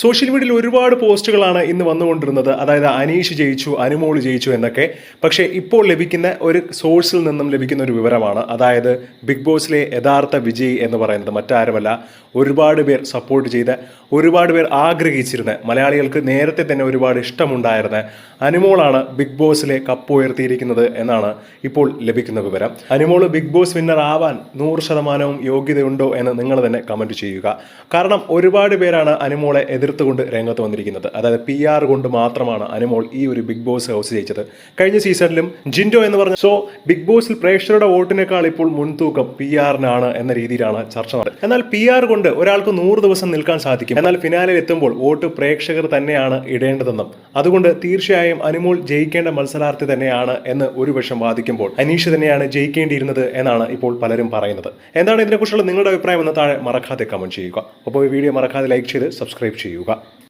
Social മീഡിയയിൽ ഒരുപാട് പോസ്റ്റുകളാണ് ഇന്ന് വന്നുകൊണ്ടിരുന്നത്. അതായത് അനീഷ് ജയിച്ചു അനുമോൾ ജയിച്ചു എന്നൊക്കെ. പക്ഷേ ഇപ്പോൾ ലഭിക്കുന്ന ഒരു സോഴ്സിൽ നിന്നും ലഭിക്കുന്ന ഒരു വിവരമാണ്. അതായത് ബിഗ് ബോസിലെ യഥാർത്ഥ വിജയി എന്ന് പറയുന്നത് മറ്റാരുമല്ല. ഒരുപാട് പേർ സപ്പോർട്ട് ചെയ്ത് ഒരുപാട് പേർ ആഗ്രഹിച്ചിരുന്ന മലയാളികൾക്ക് നേരത്തെ തന്നെ ഒരുപാട് ഇഷ്ടമുണ്ടായിരുന്ന അനുമോളാണ് ബിഗ് ബോസിലെ കപ്പ് ഉയർത്തിയിരിക്കുന്നത് എന്നാണ് ഇപ്പോൾ ലഭിക്കുന്ന വിവരം. അനുമോൾ ബിഗ് ബോസ് വിന്നർ ആവാൻ നൂറ് ശതമാനവും യോഗ്യതയുണ്ടോ എന്ന് നിങ്ങൾ തന്നെ കമന്റ് ചെയ്യുക. കാരണം ഒരുപാട് പേരാണ് അനുമോളെ എതിർത്തുകൊണ്ട് രംഗത്ത് വന്നിരിക്കുന്നത്. അതായത് പി ആർ കൊണ്ട് മാത്രമാണ് അനുമോൾ ഈ ഒരു ബിഗ് ബോസ് ഹൗസ് ജയിച്ചത്. കഴിഞ്ഞ സീസണിലും ജിൻഡോ എന്ന് പറഞ്ഞ സോ ബിഗ് ബോസിൽ പ്രേക്ഷകരുടെ വോട്ടിനേക്കാൾ ഇപ്പോൾ മുൻതൂക്കം പി ആറിനാണ് എന്ന രീതിയിലാണ് ചർച്ച നടന്നത്. എന്നാൽ പി ആർ കൊണ്ട് ഒരാൾക്ക് നൂറ് ദിവസം നിൽക്കാൻ സാധിക്കും. എന്നാൽ ഫിനാലിൽ എത്തുമ്പോൾ വോട്ട് പ്രേക്ഷകർ തന്നെയാണ് ഇടേണ്ടതെന്നും. അതുകൊണ്ട് തീർച്ചയായും അനുമോൾ ജയിക്കേണ്ട മത്സരാർത്ഥി തന്നെയാണ് എന്ന് ഒരു പക്ഷം വാദിക്കുമ്പോൾ അനീഷ് തന്നെയാണ് ജയിക്കേണ്ടിയിരുന്നത് എന്നാണ് ഇപ്പോൾ പലരും പറയുന്നത്. എന്താണ് ഇതിനെക്കുറിച്ചുള്ള നിങ്ങളുടെ അഭിപ്രായം എന്ന് താഴെ മറക്കാതെ കമന്റ് ചെയ്യുക. അപ്പോൾ ഈ വീഡിയോ മറക്കാതെ ലൈക്ക് ചെയ്ത് സബ്സ്ക്രൈബ് ചെയ്യുക. いう